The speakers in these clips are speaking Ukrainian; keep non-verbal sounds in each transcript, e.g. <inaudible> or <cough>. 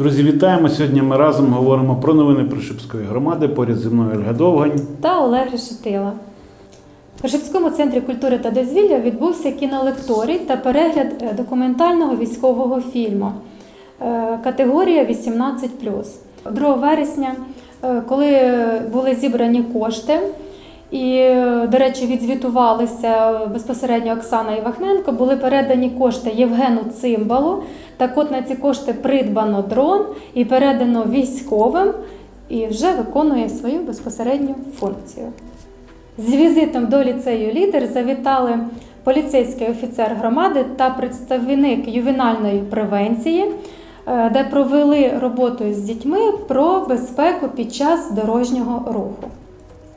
Друзі, вітаємо! Сьогодні ми разом говоримо про новини Пришипської громади. Поряд зі мною Ольга Довгань. та Олег Решетила. В Пошипському центрі культури та дозвілля відбувся кінолекторій та перегляд е, документального військового фільму е, категорія 18. 2 вересня, е, коли були зібрані кошти, і, до речі, відзвітувалися безпосередньо Оксана Івахненко, були передані кошти Євгену Цимбалу. Так от на ці кошти придбано дрон і передано військовим, і вже виконує свою безпосередню функцію. З візитом до ліцею лідер завітали поліцейський офіцер громади та представник ювенальної превенції, е, де провели роботу з дітьми про безпеку під час дорожнього руху.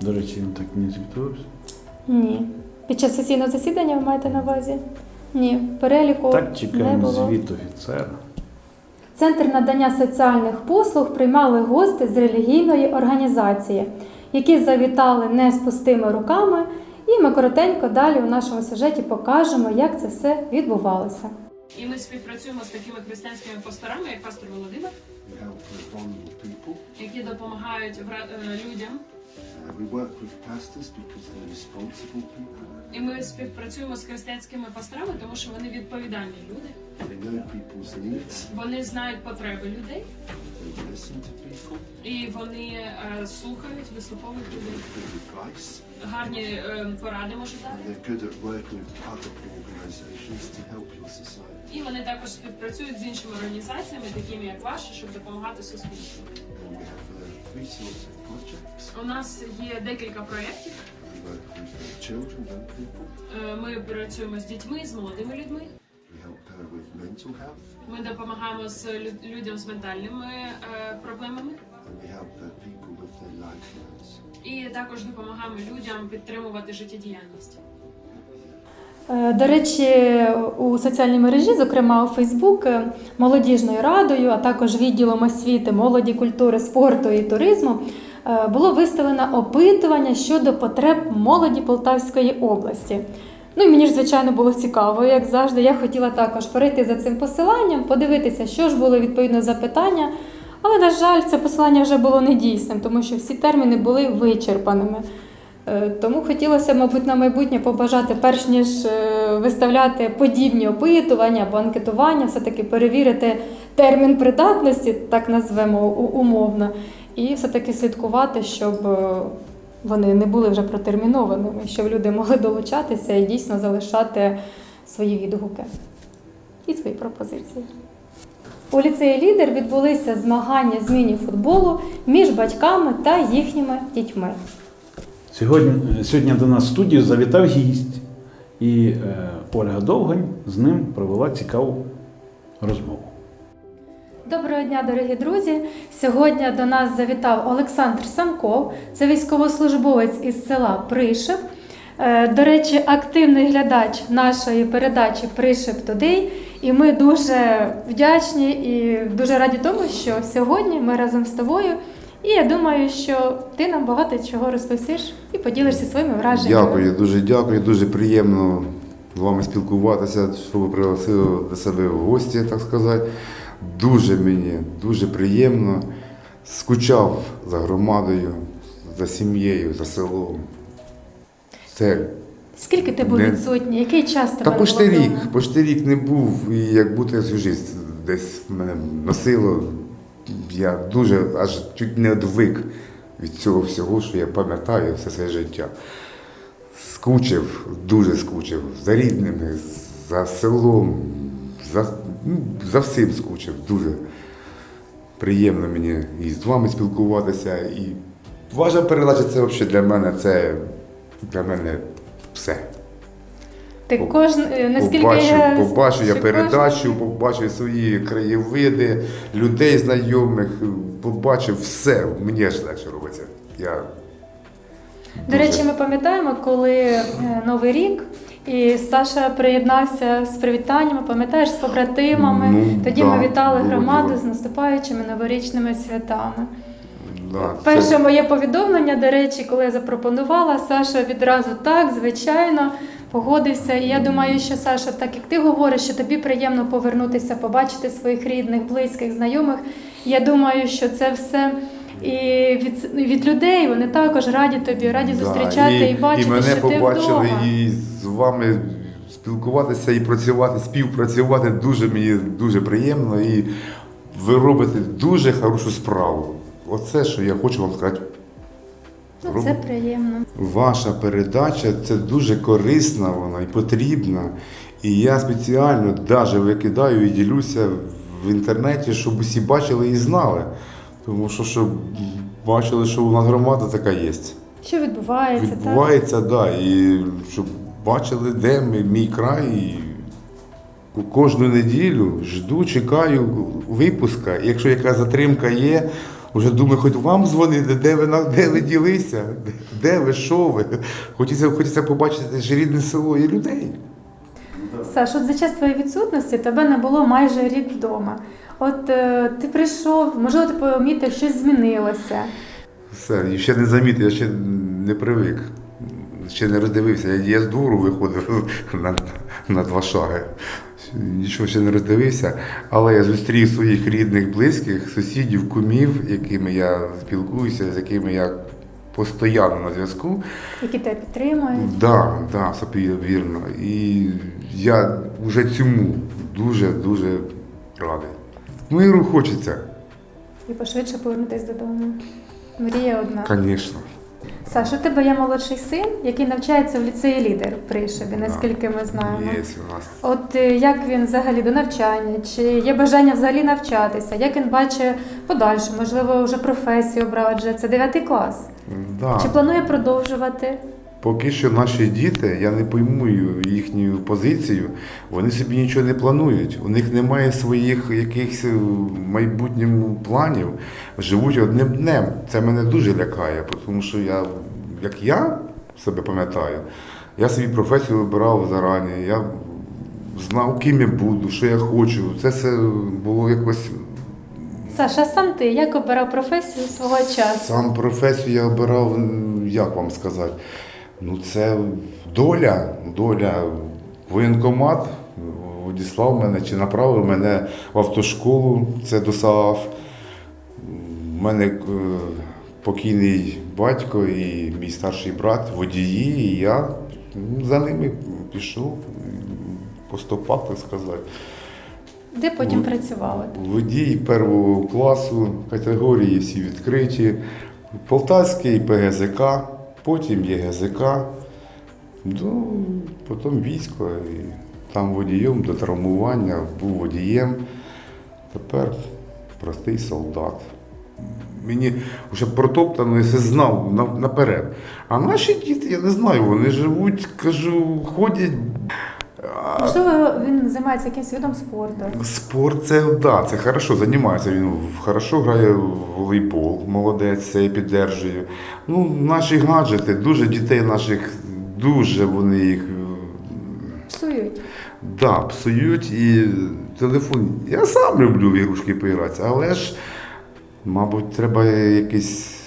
До речі, він так не звітувався. Ні. Під час сесійного засідання ви маєте на увазі? Ні, переліку Так не чекаємо було. звіт офіцера. Центр надання соціальних послуг приймали гости з релігійної організації, які завітали не з пустими руками. І ми коротенько далі у нашому сюжеті покажемо, як це все відбувалося. І ми співпрацюємо з такими християнськими пасторами, як пастор Володимир, help with vulnerable people. які допомагають е, людям. Uh. І ми співпрацюємо з християнськими пасторами, тому що вони відповідальні люди. Вони знають потреби людей і вони е, слухають, вислуховують людей. Гарні е, поради можуть дати. І вони також співпрацюють з іншими організаціями, такими як ваші, щоб допомагати суспільству. Projects. У нас є декілька проєктів. Е, Ми працюємо з дітьми, з молодими людьми. Ми допомагаємо з лю- людям з ментальними е, проблемами. І також допомагаємо людям підтримувати життєдіяльність. Е, До речі, у соціальній мережі, зокрема у Фейсбук, е, молодіжною радою, а також відділом освіти, молоді, культури, спорту і туризму е, було виставлено опитування щодо потреб молоді Полтавської області. Ну і мені ж, звичайно, було цікаво, як завжди. Я хотіла також перейти за цим посиланням, подивитися, що ж було відповідно запитання. Але, на жаль, це посилання вже було недійсним, тому що всі терміни були вичерпаними. Е, Тому хотілося, мабуть, на майбутнє побажати, перш ніж е, виставляти подібні опитування або анкетування, все-таки перевірити термін придатності, так назвемо умовно, і все-таки слідкувати, щоб е, вони не були вже протермінованими, щоб люди могли долучатися і дійсно залишати свої відгуки і свої пропозиції. У ліцеї лідер відбулися змагання з міні-футболу між батьками та їхніми дітьми. Сьогодні, сьогодні до нас в студію завітав гість, і е, Ольга Довгань з ним провела цікаву розмову. Доброго дня, дорогі друзі! Сьогодні до нас завітав Олександр Самков, це військовослужбовець із села Пришип. Е, До речі, активний глядач нашої передачі Пришип Тодей. І ми дуже вдячні і дуже раді тому, що сьогодні ми разом з тобою. І я думаю, що ти нам багато чого розповісиш і поділишся своїми враженнями. Дякую, дуже дякую, дуже приємно з вами спілкуватися, що ви пригласили до себе в гості, так сказати. Дуже мені, дуже приємно. Скучав за громадою, за сім'єю, за селом. Це Скільки ти був Не- відсутній? Який час тебе та почти рік, почти рік не був, і як будто всю життя десь мене носило. Я дуже аж чуть не одвик від цього всього, що я пам'ятаю все своє життя. Скучив, дуже скучив за рідними, за селом, за, ну, за всім скучив. Дуже приємно мені і з вами спілкуватися. І ваша передача це взагалі для мене це для мене все. Ти кожен, е, наскільки побачу, я побачу я передачу, побачив свої краєвиди, людей знайомих, побачив все. Мені аж легше робиться. Я До речі, ми пам'ятаємо, коли е, Новий рік, і Саша приєднався з привітаннями, пам'ятаєш, з побратимами. Ну, Тоді да, ми вітали громаду діло. з наступаючими новорічними святами. да, це- Перше моє повідомлення, до речі, коли я запропонувала, Саша відразу так, звичайно, погодився. І я думаю, що Саша, так як ти говориш, що тобі приємно повернутися, побачити своїх рідних, близьких, знайомих. Я думаю, що це все і від, від людей вони також раді тобі, раді Да, зустрічати і, бачити, і мене що ти побачили, вдома. і з вами спілкуватися і працювати, співпрацювати дуже мені дуже приємно. І ви робите дуже хорошу справу. Оце, що я хочу вам сказати. Ну, це приємно. Ваша передача це дуже корисна вона і потрібна. І я спеціально навіть викидаю і ділюся в інтернеті, щоб усі бачили і знали. Тому що щоб бачили, що у нас громада така є. Що відбувається, так? Відбувається, так. Да, і щоб бачили, де ми, мій край. І кожну неділю жду, чекаю випуска. Якщо яка затримка є, вже думаю, хоч вам дзвонити, де ви, де ви ділися, де, ви, що ви. Хочеться, хочеться побачити ж рідне село і людей. Саш, от за час твоєї відсутності тебе не було майже рік вдома. От е, ти прийшов, можливо, ти помітив, щось змінилося. Все, і ще не замітив, я ще не привик. Ще не роздивився. Я, я з двору виходив <laughs> на, на два шаги. Нічого ще не роздивився. Але я зустрів своїх рідних, близьких, сусідів, кумів, якими я спілкуюся, з якими я постійно на зв'язку. які тебе підтримують. Да, да, вірно. І я вже цьому дуже-дуже радий. Миру хочеться, І пошвидше повернутися додому. Мрія одна. звісно. Саш, у тебе є молодший син, який навчається в ліцеї лідер при Шебі, наскільки ми знаємо. Є у нас. От е, як він взагалі до навчання, чи є бажання взагалі навчатися, як він бачить подальше, можливо, вже професію обрав, адже це 9 клас. Да. Чи планує продовжувати? Поки що наші діти, я не пойму їхню позицію, вони собі нічого не планують. У них немає своїх якихось е, майбутніх планів. Живуть одним днем. Це мене дуже лякає, тому що я, як я себе пам'ятаю, я собі професію вибирав зарані, я знав, ким я буду, що я хочу. Це все було якось Саша, сам ти як обирав професію свого часу? Сам професію я обирав, як вам сказати, ну це доля, доля. Воєнкомат одіслав мене чи направив мене в автошколу, це до СААФ. У мене е, покійний батько і мій старший брат водії, і я за ними пішов по стопах, так сказати. Де потім працювали? Водій першого класу, категорії всі відкриті. Полтавський ПГЗК, потім ЄГЗК, ну, потім військо. І там водієм до травмування, був водієм. Тепер простий солдат. Мені вже протоптано, я знав на- наперед. А наші діти, я не знаю, вони живуть, кажу, ходять. Можливо, він займається якимось видом спорту. Спорт це да, це хорошо, займається. Він хорошо грає в волейбол, молодець, це я піддержую. Ну, наші гаджети, дуже дітей наших, дуже вони їх е, Псують. да, псують і телефон. Я сам люблю в ігрушки поігратися, але ж, мабуть, треба якийсь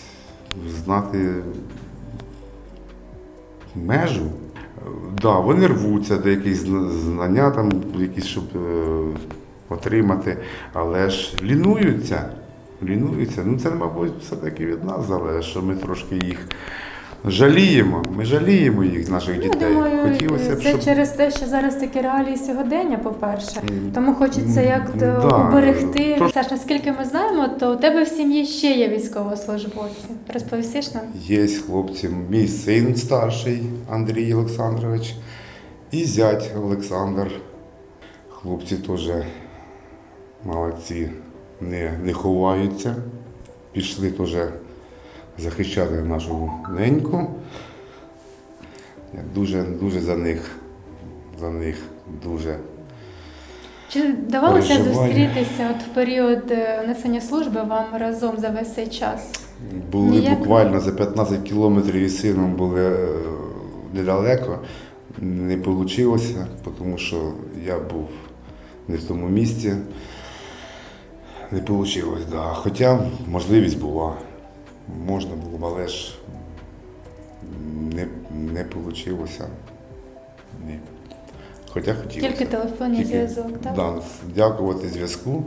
знати межу. Да, вони рвуться до якісь знання, там, якісь, щоб е, отримати, але ж лінуються. Лінуються. Ну це, мабуть, все-таки від нас залежить, що ми трошки їх жаліємо. Ми жаліємо їх, наших Ну, дітей. думаю, Хотілося б, це щоб через те, що зараз такі реалії сьогодення, по-перше. М, Тому хочеться м, як то да. уберегти. Тож- Саш, наскільки ми знаємо, то у тебе в сім'ї ще є військовослужбовці. Розповісиш нам? Є хлопці, мій син старший Андрій Олександрович і зять Олександр. Хлопці теж молодці, не, не ховаються. Пішли теж захищати нашу неньку. Я дуже, дуже за них, за них дуже. Чи давалося Переживання. зустрітися от в період е, несення служби вам разом за весь цей час? Були Ніяк? буквально за 15 кілометрів із сином були е, недалеко. Не вийшло, тому що я був не в тому місці. Не вийшло, да. Хоча можливість була. Можна було, але ж не, не вийшло. Ні. Хоча хотілося. Тільки телефонний зв'язок, так? Да, дякувати зв'язку.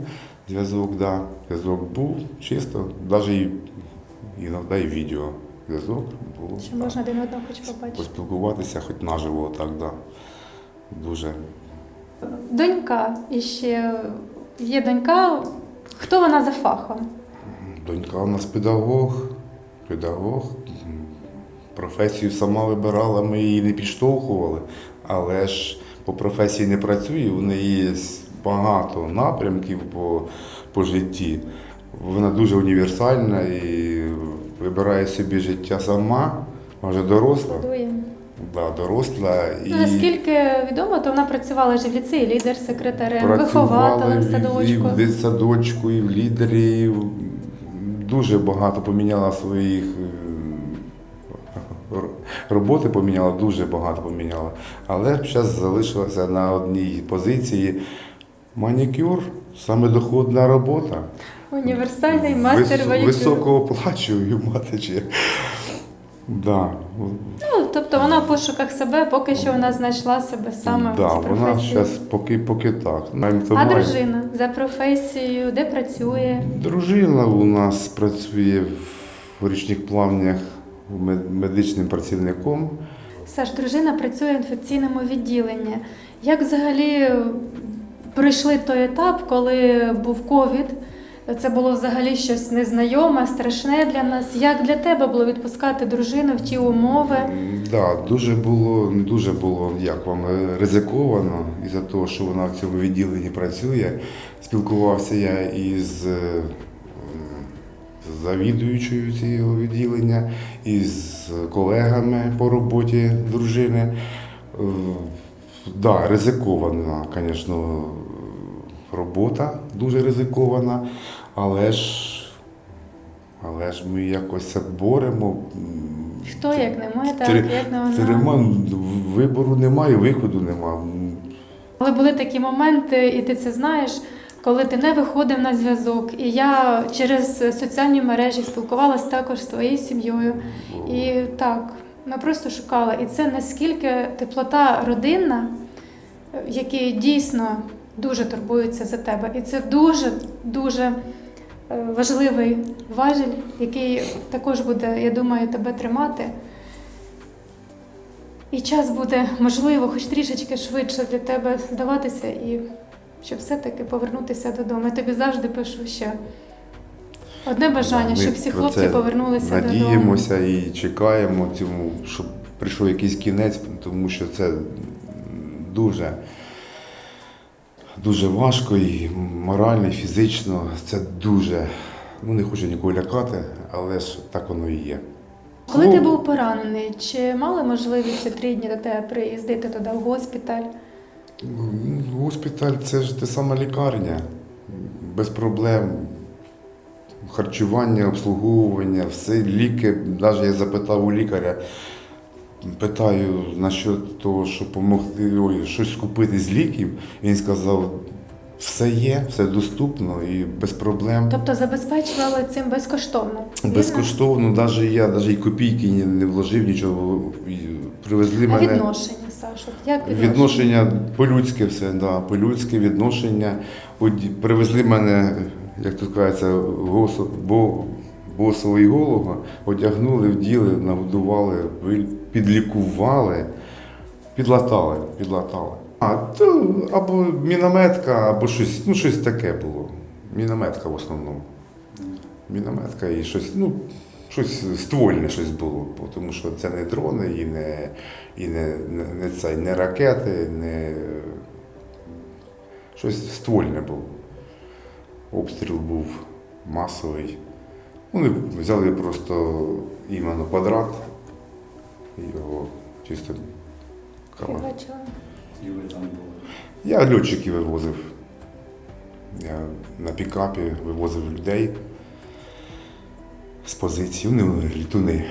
Зв'язок, да. Зв'язок був чисто, навіть і, іноді і відео. Зв'язок було. Да. можна один одного хоч побачити. Поспілкуватися, хоч наживо, так, да. Дуже. Донька і ще є донька. Хто вона за фахом? Донька у нас педагог, педагог. Професію сама вибирала, ми її не підштовхували, але ж по професії не працює, у неї є багато напрямків по, по житті. Вона дуже універсальна і вибирає собі життя сама, вже доросла, да, доросла і Ну, наскільки відомо, то вона працювала вже в ліцеї, лідер секретарем, вихователем і в- садочку. І в садочку, і в лідері. і в- Дуже багато поміняла своїх е, роботи поміняла, дуже багато поміняла. Але зараз залишилася на одній позиції манікюр, саме доходна робота. Універсальний мастер Вис- високооплачую чи. Да. Ну, тобто вона в пошуках себе, поки що вона знайшла себе саме да, в цій вона зараз поки, поки так. Навіть А має- дружина за професією, де працює? Дружина у нас працює в річних плавнях медичним працівником. Саш, дружина працює в інфекційному відділенні. Як взагалі пройшли той етап, коли був ковід? Це було взагалі щось незнайоме, страшне для нас. Як для тебе було відпускати дружину в ті умови? Да, дуже було, не дуже було, як вам, е, ризиковано із-за того, що вона в цьому відділенні працює. Спілкувався я із е, завідуючою цього відділення, із колегами по роботі дружини. Е, Да, ризикована, звісно, робота дуже ризикована, але ж, але ж ми якось боремо. Хто як не ми, так, як не вона. вибору немає, виходу немає. Але були такі моменти, і ти це знаєш, коли ти не виходив на зв'язок. І я через соціальні мережі спілкувалася також з твоєю сім'єю. І так, ми просто шукали. І це наскільки теплота родинна, які дійсно дуже турбуються за тебе. І це дуже дуже важливий важіль, який також буде, я думаю, тебе тримати. І час буде, можливо, хоч трішечки швидше для тебе здаватися, і щоб все-таки повернутися додому. Я тобі завжди пишу, що одне бажання, Ми щоб всі хлопці повернулися додому. Надіємося і чекаємо цьому, щоб прийшов якийсь кінець, тому що це дуже, дуже важко і морально, і фізично. Це дуже, ну не хочу нікого лякати, але ж так воно і є. Коли Ну, ти був поранений, чи мали можливість три дні до тебе приїздити туди в госпіталь? Ну, Госпіталь це ж те сама лікарня, без проблем. Харчування, обслуговування, все, ліки. Навіть я запитав у лікаря, питаю насчет того, щоб допомогти ой, щось купити з ліків. Він сказав, все є, все доступно і без проблем. Тобто забезпечували цим безкоштовно? Безкоштовно, навіть я навіть і копійки не, не вложив нічого. Привезли А мене. відношення, Саша? Як відношення? Відношення по-людськи все, да, по-людськи відношення. Привезли мене, як тут кажеться, госо, бо, босого і голого, одягнули, вділи, нагодували, підлікували, підлатали, підлатали. А то або мінометка, або щось, ну щось таке було. Мінометка в основному. Мінометка і щось, ну, щось ствольне щось було, тому що це не дрони і не, і не, не, не, це, не ракети, не щось ствольне було. Обстріл був масовий. Вони взяли просто іменно квадрат і його чисто кава. І ви там були. Я льотчиків вивозив. Я на пікапі вивозив людей з позиції. Вони літуни,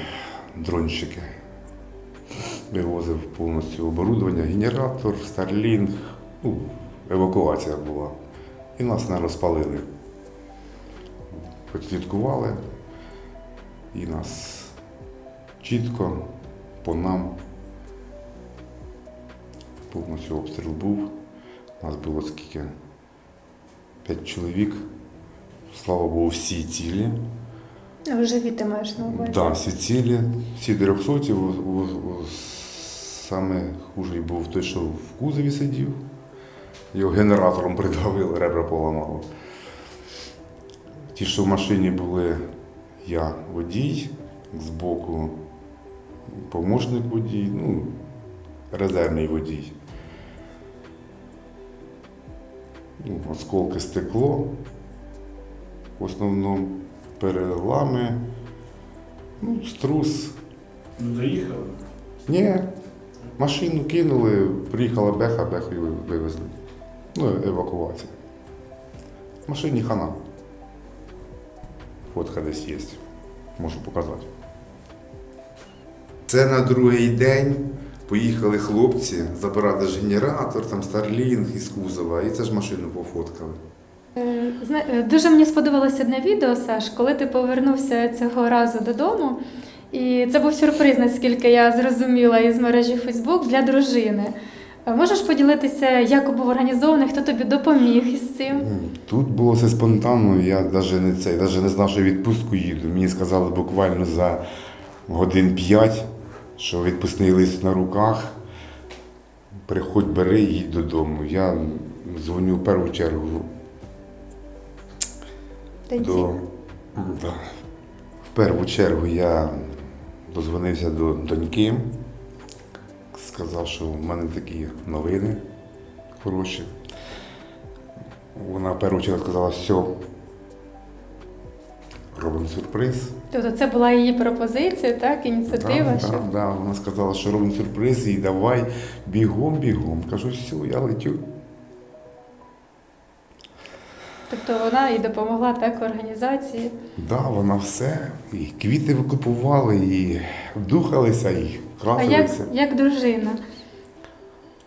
дронщики. Вивозив повністю оборудовання, генератор, Starlink. Ну, евакуація була. І нас не розпалили. Підслідкували. І нас чітко по нам повністю обстріл був. Нас було скільки? П'ять чоловік. Слава Богу, всі цілі. В живі ти маєш на увазі. Так, всі цілі, всі 300. У, у, у, саме хужий був той, що в кузові сидів. Його генератором <laughs> придавили, ребра поламало. Ті, що в машині були, я водій, збоку помощник водій, ну, резервний водій. Ну, осколки стекло, в основному перелами, ну, струс. Не доїхали? Ні, машину кинули, приїхала беха, бехою вивезли. Ну, евакуація. В машині хана. Фотка десь є. Можу показати. Це на другий день поїхали хлопці забирати ж генератор, там Старлінг із кузова, і це ж машину пофоткали. Е, е, Дуже мені сподобалося одне відео, Саш, коли ти повернувся цього разу додому. І це був сюрприз, наскільки я зрозуміла із мережі Фейсбук для дружини. Е, Можеш поділитися, як був організований, хто тобі допоміг із цим? Тут було все спонтанно, я навіть не цей, навіть не знав, що відпустку їду. Мені сказали буквально за годин п'ять, що відпускний лист на руках. Приходь, бери їдь додому. Я дзвоню в першу чергу до. Да. В першу чергу я дозвонився до доньки, сказав, що в мене такі новини хороші. Вона в першу чергу сказала, все, робимо сюрприз. Тобто це була її пропозиція, так, ініціатива. Да, що... да. Вона сказала, що робимо сюрприз і давай бігом, бігом. Кажу, все, я летю. Тобто вона і допомогла так в організації. Да, вона все. І квіти викупували, і вдухалися, і А як, як дружина?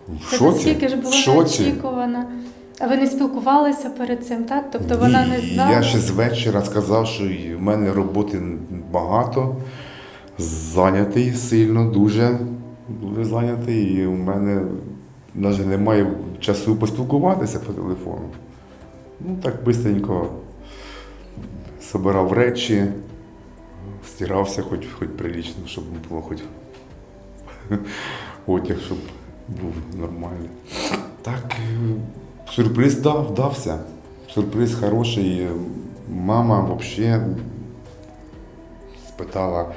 В Це шоці. наскільки ж В було шоці. неочікувано. А ви не спілкувалися перед цим, так? Тобто вона не Ні, знала. Я ще з вечора сказав, що і в мене роботи багато, зайнятий сильно, дуже, дуже зайнятий, і в мене навіть немає часу поспілкуватися по телефону. Ну так швидко збирав речі, стирався хоч, хоч прилічно, щоб було хоч одяг, щоб був нормальний. Так, е, сюрприз дав, дався. Сюрприз хороший. Мама взагалі спитала,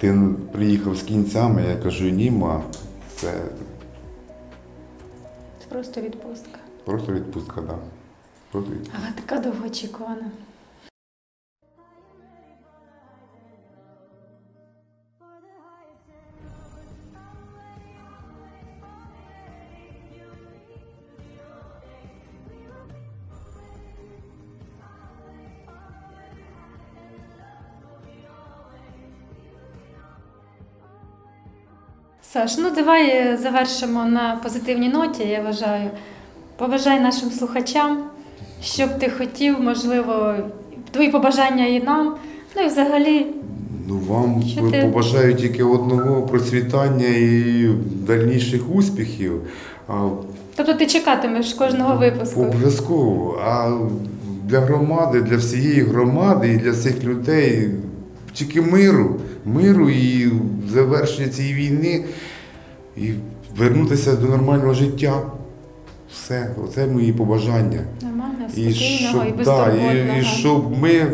ти приїхав з кінцями? Я кажу, ні, ма, це просто відпустка. просто відпустка, да. Просто від- Але така довгоочікувана. Саш, ну давай е, завершимо на позитивній ноті, я вважаю. Побажай нашим слухачам, що б ти хотів, можливо, твої побажання і нам. Ну і взагалі, Ну, вам Що ти- побажаю тільки одного процвітання і дальніших успіхів. А тобто ти чекатимеш кожного випуску. Обов'язково. А для громади, для всієї громади і для всіх людей тільки миру, миру і завершення цієї війни і вернутися до нормального життя. Все, оце мої побажання. Нормально, І спокійного і, щоб, да, і, і щоб ми,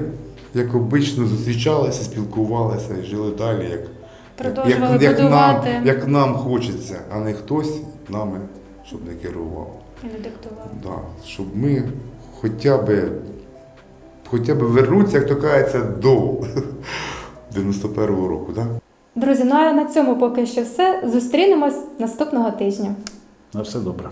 як обично, зустрічалися, спілкувалися і жили далі, як, Продовжували як, як, нам, будувати як нам хочеться, а не хтось нами, щоб не керував. і не диктували. Да, щоб ми хоча б, хоча б вернутися, як то кажеться, до 91-го року. так? Друзі, ну а на цьому поки що все. Зустрінемось наступного тижня. На все добре.